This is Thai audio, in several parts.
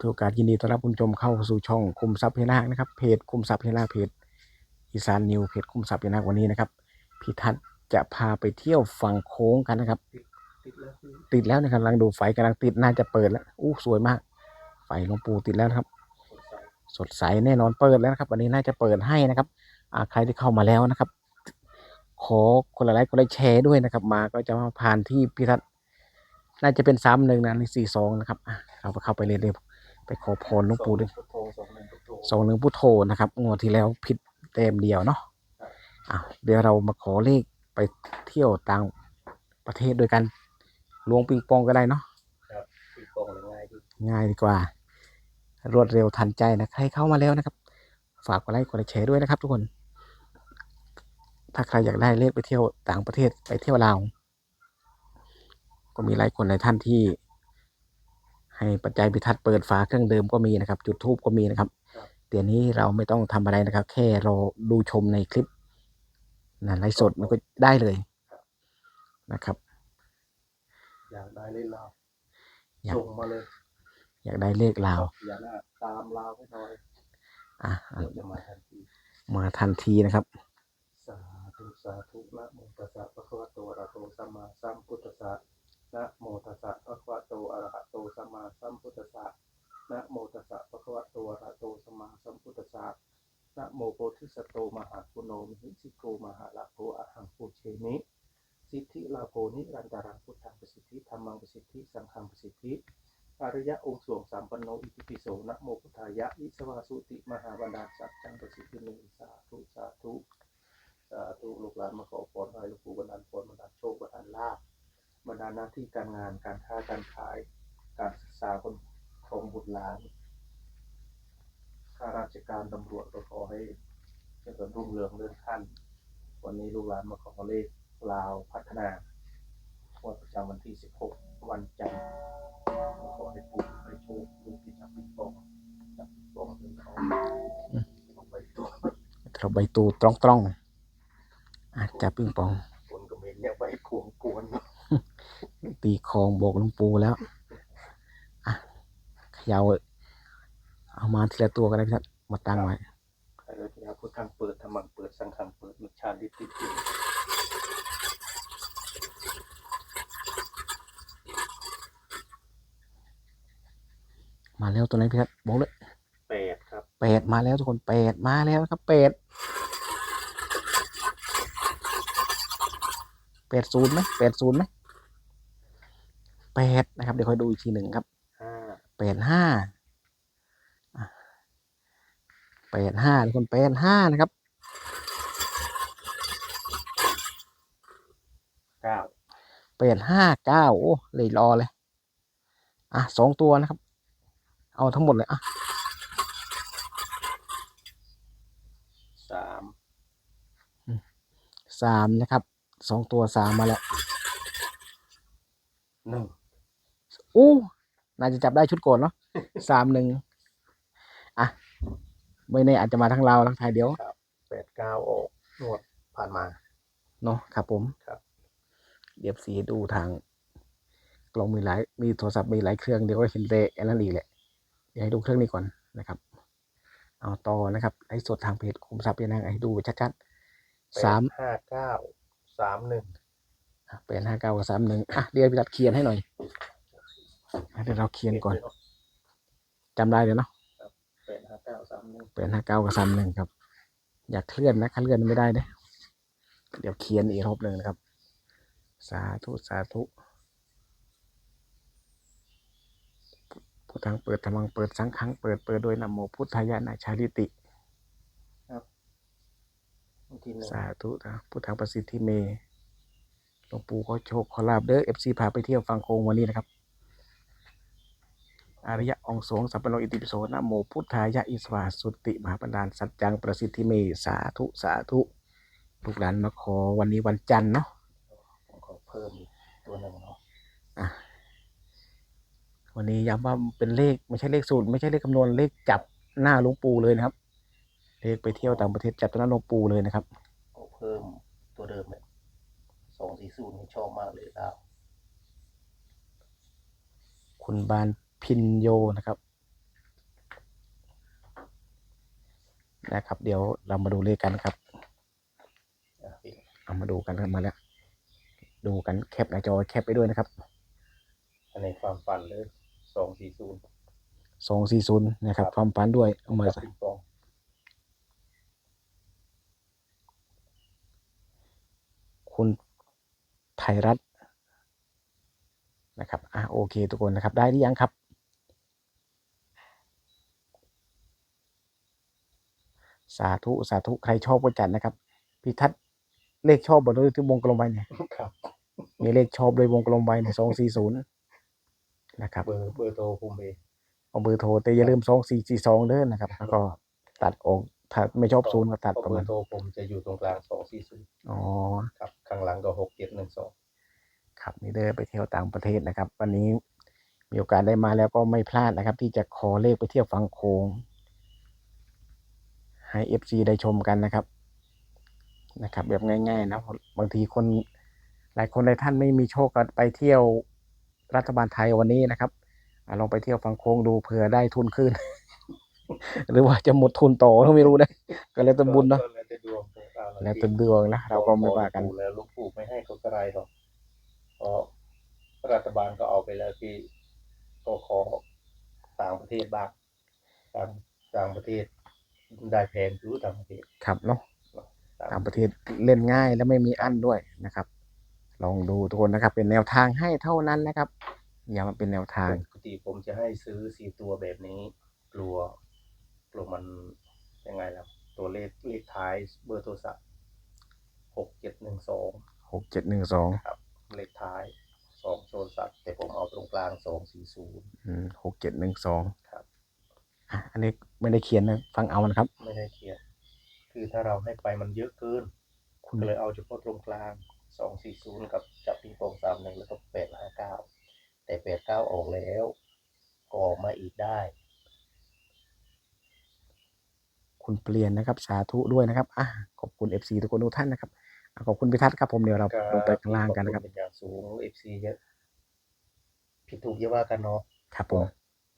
ถือโอกาสยินดีต้อนรับคุณผู้ชมเข้าสู่ช่องคุมทรัพย์พญานาคนะครับเพจคุมทรัพย์พญานาคเพจอีสานนิวเพจคุมทรัพย์พญานาควันนี้นะครับพี่ทัศน์จะพาไปเที่ยวฝั่งโค้งกันนะครับติดแล้วติดแล้วนะครับกำลังดูไฟกำลังติดน่าจะเปิดแล้วอู้สวยมาก ไฟหลวงปู่ติดแล้วนะครับ สดใสแน่นอนเปิดแล้วนะครับ วันนี้น่าจะเปิดให้นะครับอาใครที่เข้ามาแล้วนะครับ ขอคนละไลค์คนละแชร์ด้วยนะครับ มาก็จะมาผ่านที่พิทัศน์น่าจะเป็นซ้ำหนึ่งนะในสี่สองนะครับเราไปเข้าไปเลยเลย ไปขอพรหลวงปู่ด้วยพุทโธสองหนึ่งพุทโธสองหนึ่งพุทโธนะครับงวดที่แล้วผิดเต็มเดียวเนาะอะเดี๋ยวเรามาขอเลขไปเที่ยวต่างประเทศด้วยกันลวงปิงปองก็ได้เนาะครับปิงปองหรือง่ายดีง่ายดีกว่า รวดเร็วทันใจนะ ใครเข้ามาแล้วนะครับ ฝากกดไลค์กดแชร์ด้วยนะครับ ทุกคน ถ้าใครอยากได้เลขไปเที่ยวต่างประเทศไปเที่ยวลาวก็มีหลายคนในท่านที่ ให้ปัจจัยพิทัศน์เปิดฝาเครื่องเดิมก็มีนะครับ จุดทูบก็มีนะครับเดี๋ยวนี้เราไม่ต้องทำอะไรนะครับ แค่เราดูชมในคลิปนะไลฟ์สดมันก็ได้เลยนะครับอยากได้เล่นลาวอยากส่งมาเลย อยากได้เลขลาวอย่าหน้าตามลาวให้หน่อยอะอะเดี๋ยวจะมาทันทีมาทันทีนะครับสาธุสาธุนะโมตัสสะภะคะวะโตอะระหะโตสัมมาสัมพุทธัสสะนะโมตัสสะภะคะวะโตอะระหะโต สัมพุทธัสสะนะโมตัสสะภะคะวะโตอะระโตสัมมาสัมพุทธัสสะนะโมโพธิสัตโตมหาปุโนมิหิสิโกมหาลาโภอะหังปุเชมิสิทธิลาโภนิรันตารังพุทธังประสิทธิธรรมังประสิทธิสังฆังประสิทธิอริยะองค์สวงสามปนโนอิติปิโสนะโมพุทธายะอิสวาสุติมหาบันดาสัจจังประสิทธิเมสาธุสาธุสาธุลูกหลานมาขอพรให้หลวงปู่บันดาพรบันดาโชคบันดาลาภบันดาหน้าที่การงานการค้าการขาย การศึกษาคนของบุตรหลานข้าราชการตำรวจก็ขอให้เจริญรุ่งเรืองเลื่อนขั้น วันนี้ลูกหลานมาขอเลขลาวพัฒนางวดประจำวันที่ 16 วันจันทร์มาขอให้ปู่ให้โชคลูกที่จับปิงปองจับปิงปองเป็นเขาเอาไปตัวเราใบตูตรองตรองๆอาจจะปิงปองคนก็ไม่เนี่ยไปขวงกวนตีคองโบอกหลวงปูแล้วอะเข ยาวเอามาทีละตัวก็ได้พี่ทัศน์มาตั้งไว้ใครเลยนะพุทธังเปิดธรรมังเปิดสังฆังเปิดมิจฉาดิติติมาแล้วตัวไหนพี่ทัศน์บอกเลยแปดครับแปดมาแล้วทุกคนแปดมาแล้วนะครับแปดแปดศูนย์ไหมแปดศูนย์ไหมแปดนะครับ เดี๋ยวค่อยดูอีกทีหนึ่งครับห้า แปดห้าอะแปดห้าทุกคนแปดห้านะครับเก้าแปดห้าเก้าโอ้เลยรอเลย อะสองตัวนะครับ เอาทั้งหมดเลยอะสามสามนะครับสองตัวสามมาแล้วหนึ่งอู้ น่าจะจับได้ชุดก่อนเนาะสามหนึ่งอะไม่แน่อาจจะมาทั้งเราวทั้งไทยเดียวแปดเก้าออกนวดผ่านมา เนาะครับผมครับเดี๋ยวสีดูทางกล้องมีหลายมีโทรศัพท์มีหลายเครื่องเดี๋ยวก็เห็นแต่อันนั้นอีกแหละเดี๋ยวให้ดูเครื่องนี้ก่อนนะครับ เอาต่อนะครับไอ้สดทางเพจคุมทรัพย์ยานางให้ดูชัดๆสามห้าเก้าสามหนึ่งเป็นห้าเก้ากับสามหนึ่งอะเดี๋ยวพี่ตัดเขียนให้หน่อยอะ เดี๋ยวเราเขียนก่อนจำได้เลยเนาะแปดห้าเก้าสามหนึ่งเป็นห้าเก้ากับสามหนึ่งครับ อยากเคลื่อนนะคันเลื่อนไม่ได้เด้เดี๋ยวเขียนอีกรอบหนึ่งนะครับ สาธุสาธุพุทธังเปิดธรรมังเปิดสังฆังเปิดเปิดโดยนะโมพุทธายานาชาลิติบางทีหนึ่งสาธุนะพุทธังประสิทธิเมหลวงปู่ขอโชคขอลาบเด้อเอฟซีพาไปเที่ยวฟังโคงวันนี้นะครับ อริยะองค์สงฆ์สัพพโนอิติปิโสนะโมพุทธายะอิสวาสุติมหาปันดาลสัจจังประสิทธิเมสาธุสาธุลูกหลานมาขอวันนี้วันจันทร์เนาะผมขอเพิ่มอีกตัวหนึ่งเนาะอะวันนี้ย้ำว่าเป็นเลขไม่ใช่เลขสูตร ไม่ใช่เลขคำนวณเลขจับหน้าหลวงปู่เลยนะครับ เลขไปเที่ยวต่างประเทศจับตัวหน้าหลวงปู่เลยนะครับขอเพิ่มตัวเดิมเนี่ยสองสี่ศูนย์นี่ชอบมากเลยดาวคุณบาน พินโยนะครับนะครับ เดี๋ยวเรามาดูเลขกันครับเอามาดูกันมาแล้ว ดูกันแคปหน้จอแคปไปด้วยนะครับในความฝันเลยสองสี่ศูนย์สองสี่ศูนย์นะครับ ความฝันด้วยเอามาใส่คุณไทยรัฐนะครับ อะโอเคทุกคนนะครับ ได้หรือยังครับ สาธุสาธุใครชอบก็จัดนะครับพี่ทัศน์เลขชอบบนด้วยที่วงกลมไว้เนี่ยครับ มีเลขชอบโดยวงกลมไว้ในสองสี่ศูนย์นะครับเบอร์เบอร์โทรภูมิเองเอาเบอร์โทรแต่อย่าลืมสองสี่สี่สองเด้อนะครับ แล้วก็ตัดออกถ้าไม่ชอบศูนย์ก็ตัดเพราะประเบอมาณร์โทรผมจะอยู่ตรงกลางสองสี่ศูนย์อ๋อ ครับ ข้างหลังก็หกเจ็ดหนึ่งสองครับนี่เด้อไปเที่ยวต่างประเทศนะครับ วันนี้มีโอกาสได้มาแล้วก็ไม่พลาดนะครับ ที่จะขอเลขไปเที่ยวฟังโคง ให้เอฟซีได้ชมกันนะครับ นะครับ แบบง่าย ๆ นะบางทีคนหลายคนในท่านไม่มีโชคก็ไปเที่ยวรัฐบาลไทยวันนี้นะครับอะลองไปเที่ยวฟังโค้งดูเผื่อได้ทุนขึ้น หรือว่าจะหมดทุนต่อก็ไม่รู้นะก็แล้วแต่บุญเนาะก็แล้วแต่ดวงของเราแล้วแต่ดวงนะเราก็ไม่ว่ากันขอหลวงปู่แล้วหลูกปู่ไม่ให้ก็กระไรหรอกเพราะรัฐบาลก็เอาไปแล้วที่ก็ขอต่างประเทศบ้างต่างต่างประเทศ ได้แพงอยู่ต่างประเทศครับเนาะต่างต่างประเทศเล่นง่ายและไม่มีอั้นด้วยนะครับ ลองดูทุกคนนะครับ เป็นแนวทางให้เท่านั้นนะครับอย่ามาเป็นแนวทางปกติผมจะให้ซื้อสี่ตัวแบบนี้ กลัวกลัวมันยังไงล่ะตัวเลขเลขท้ายเบอร์โทรศัพท์หกเจ็ดหนึ่งสองหกเจ็ดหนึ่งสองครับเลขท้ายสองโทรศัพท์แต่ผมเอาตรงกลางสองสี่ศูนย์หกเจ็ดหนึ่งสองครับ อันนี้ไม่ได้เขียนนะฟังเอานะครับ ไม่ได้เขียน คือถ้าเราให้ไปมันเยอะเกิน คุณก็เลยเอาเฉพาะตรงกลางสองสี่ศูนย์กับจับปิงปองสามหนึ่งแล้วก็แปดห้าเก้าแต่แปดเก้าออกแล้วก็ออกมาอีกได้ คุณเปลี่ยนนะครับสาธุด้วยนะครับอะขอบคุณเอฟซีทุกคนทุกท่านนะครับอะขอบคุณพิทัศน์ครับผมเดี๋ยวเราลงไปข้างล่างกันนะครับขอณเป็นอย่างสูงเอฟซีเยอะผิดถูกเยอะว่ากันเนาะครับผม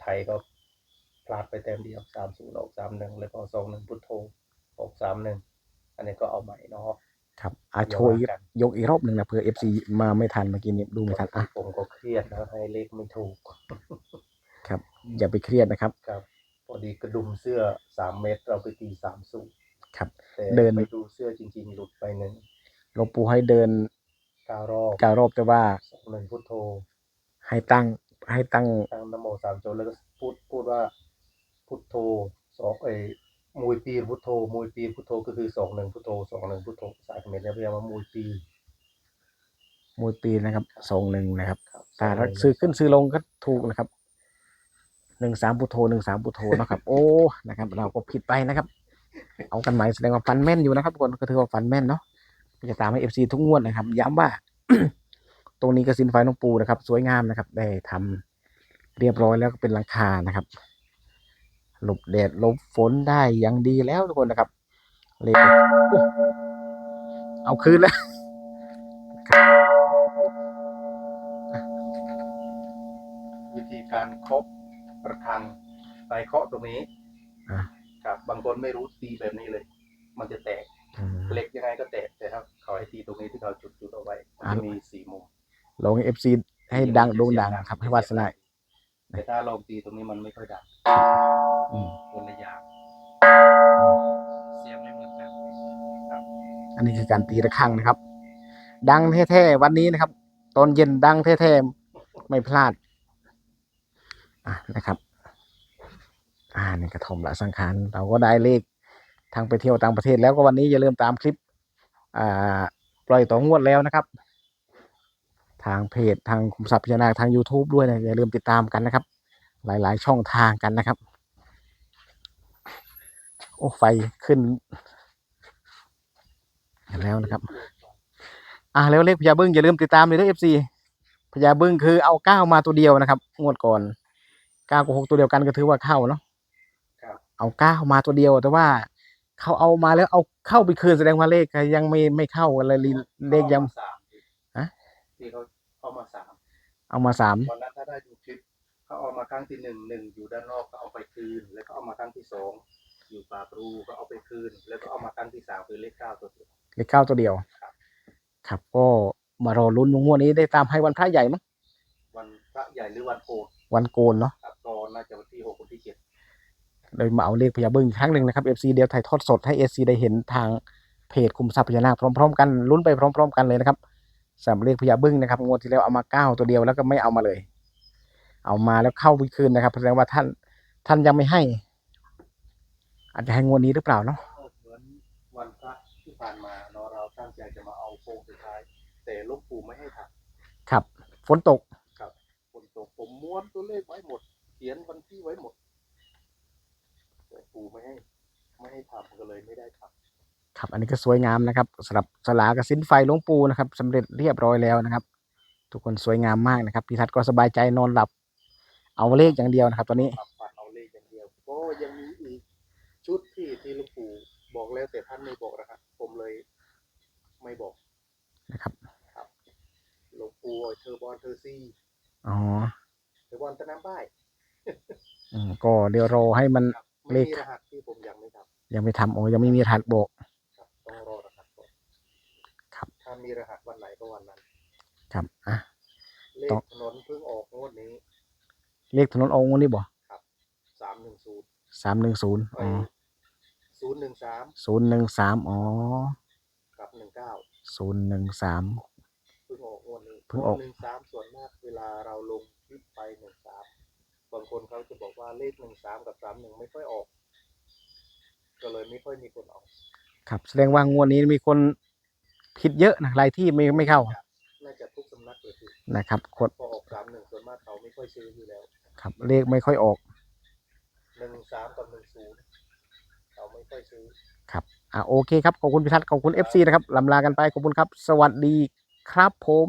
ไทยก็ พลาดไปแต้มเดียวสามศูนย์ออกสามหนึ่งแล้วก็สองหนึ่งพุทโธออกสามหนึ่งอันนี้ก็เอาใหม่เนาะครับอะโชว์อีกอย่าว่ากันยกอีกรอบหนึ่งนะเผื่อเอฟซีมาไม่ทันเมื่อกี้นี้ดูไม่ทันอะผมก็เครียดนะให้เลขไม่ถูก ครับ อย่าไปเครียดนะครับ ครับพอดีกระดุมเสื้อสามเมตรเราไปตีสามสูตรครับแต่เดินไปดูเสื้อจริง ๆ หลุดไปหนึ่งหลวงปู่ให้เดินเก้ารอบเก้ารอบแต่ว่าสองหนึ่งพุทโธให้ตั้งให้ตั้งตั้งนโมสามจบแล้วก็พูดพูดว่า พุทโธสองเอ้ยมวยปีพุทโธมวยปีพุทโธก็คือสองหนึ่งพุทโธสองหนึ่งพุทโธภาษาเขมรเรียกว่ามวยปีมวยปีนะครับทรงหนึ่งนะครับครับแต่ถ้า21ซื้อขึ้นซื้อลงก็ถูกนะครับหนึ่งสามพุทโธหนึ่งสามพุทโธนะครับ โอ้นะครับ เราก็ผิดไปนะครับ เอากันใหม่แสดงว่าฟันแม่นอยู่นะครับทุกคนก็ถือว่าฟันแม่นเนาะจะตามให้เอฟซีทุกงวดนะครับ ย้ำว่า ตรงนี้กระสินไฟน้องปูนะครับ สวยงามนะครับ ได้ทำเรียบร้อยแล้วก็เป็นหลังคานะครับ หลบแดดหลบฝนได้อย่างดีแล้วทุกคนนะครับเลยโอ้เอาคืนแล้ววิธีการเคาะระฆังไปเคาะตรงนี้อะครับบางคนไม่รู้ตีแบบนี้เลย มันจะแตกอืมเหล็กยังไงก็แตกแต่ถ้าเขาให้ตีตรงนี้ที่เขาจุดจุดเอาไว้มันอะจะมีสี่มุมลงเอฟซีให้ดังโด่งดังครับ ให้วาสนาแต่ถ้าลองตีตรงนี้มันไม่ค่อยดังอืม คนละอย่างเสียงไม่เหมือนกันครับ อันนี้คือการตีระฆังนะครับ ดังแท้ๆวันนี้นะครับ ตอนเย็นดังแท้ๆไม่พลาด อะนะครับ อ่านี่กระทมละสังขารเราก็ได้เลขทางไปเที่ยวต่างประเทศแล้วก็วันนี้อย่าลืมตามคลิป อ่า ปล่อยต่องวดแล้วนะครับ ทางเพจทางคุมทรัพย์พญานาคทาง YouTube ด้วยนะอย่าลืมติดตามกันนะครับ หลาย ๆ ช่องทางกันนะครับ โอ้ไฟขึ้นแล้วนะครับ อ่าแล้วเลขพญาบึ้งอย่าลืมติดตามเลยด้วยเอฟซีพญาบึ้งคือเอาเก้ามาตัวเดียวนะครับงวดก่อนเก้ากับหกตัวเดียวกันก็ถือว่าเข้าเนาะครับเอาเก้ามาตัวเดียวแต่ว่าเขาเอามาแล้วเอาเข้าไปคืนแสดงว่าเลขยังไม่ไม่เข้ากันเลยเลขยังอามาสามฮะที่เขาเอามาสามเอามาสามวันนั้นถ้าได้ดูคลิปเขาเอามาครั้งที่หนึ่งหนึ่งอยู่ด้านนอกก็เอาไปคืนแล้วก็เอามาครั้งที่สอง อยู่ป่าปรูก็เอาไปคืน แล้วก็เอามาตั้งที่สามคือเลขเก้าตัวเดียว เลขเก้าตัวเดียว ครับ ครับก็มารอลุ้นงวดนี้ได้ตามให้วันพระใหญ่มั้งวันพระใหญ่หรือวันโกนวันโกนเนาะครับก็น่าจะวันที่หกวันที่เจ็ดเลยมาเอาเลขพญาบึ้งอีกครั้งหนึ่งนะครับ FC เดียวถ่ายทอดสดให้ FC ได้เห็นทางเพจคุมทรัพย์พญานาคพร้อมๆ กันลุ้นไปพร้อม ๆ กันเลยนะครับสำหรับเลขพญาบึ้งนะครับงวดที่แล้วเอามาเก้าตัวเดียวแล้วก็ไม่เอามาเลย เอามาแล้วเข้าไปคืนนะครับแสดงว่าท่านท่านยังไม่ให้ อาจจะให้งวดนี้หรือเปล่าเนาะเหมือนวันพระที่ผ่านมาเนาะเราตั้งใจจะมาเอาโค้งสุดท้าย แต่หลูกปู่ไม่ให้ทครับ ฝนตกำครับฝนตกผมม้วนตัวเลขไว้หมด เขียนวันที่ไว้หมด แต่ปู่ไม่ให้ ไม่ให้ทำก็เลยไม่ได้ทำครับอันนี้ก็สวยงามนะครับสำหรับสลากระสินไฟหลวงปู่นะครับสำเร็จเรียบร้อยแล้วนะครับ ทุกคนสวยงามมากนะครับพี่ทัศน์ก็สบายใจนอนหลับ เอาเลขอย่างเดียวนะครับ ตอนนี้ปรับปัดเอาเลขอย่างเดียวก็ยังมีอีก ชุดที่ที่หลูกปู่บอกแล้วแต่ท่านไม่บอกนะครับผมเลยไม่บอกนะครับครับหลวงปู่เทอร์บอลเทอร์ซี่อ๋อเทอร์บอลตะน้ำบ้ายอืมก็เดี๋ยวรอให้มันครับเลไม่ขมีรหัสที่ผมยังไม่ทำยังไม่ทำโอ้ยังไม่มีรหัสบอกครับต้องรอรหัสก่อนครับถ้ามีรหัสวันไหนก็วันนั้นครับอะเลต้ของถนนเพิ่งออกงวดนี้ เลขถนนองค์นี่บ่ สามหนึ่งศูนย์ สามหนึ่งศูนย์ไปอ๋อศูนย์หนึ่งสามศูนย์หนึ่งสามอ๋อกับหนึ่งเก้าศูนย์หนึ่งสาม เพิ่งออกงวดนี้เพิ่งออก หนึ่งสามส่วนมากเวลาเราลงคลิปไปหนึ่งสามบางคนเขาจะบอกว่าเลขหนึ่งสามกับสามหนึ่งไม่ค่อยออก ก็เลยไม่ค่อยมีคนออก ครับแสดงว่างวดนี้มีคนผิดเยอะนะรายที่ไม่ไม่เข้าน่าจะทุกสำนักเลยคือนะครับคนพอออกสามหนึ่งส่วนมากเขาไม่ค่อยซื้ออยู่แล้ว ครับเลขไม่ค่อยออก หนึ่งสามกับหนึ่งศูนย์เราไม่ค่อยซื้อครับอ่าโอเคครับ ขอบคุณพิทัศน์ขอบคุณเอฟซีนะครับลำลากันไปขอบคุณครับ สวัสดีครับผม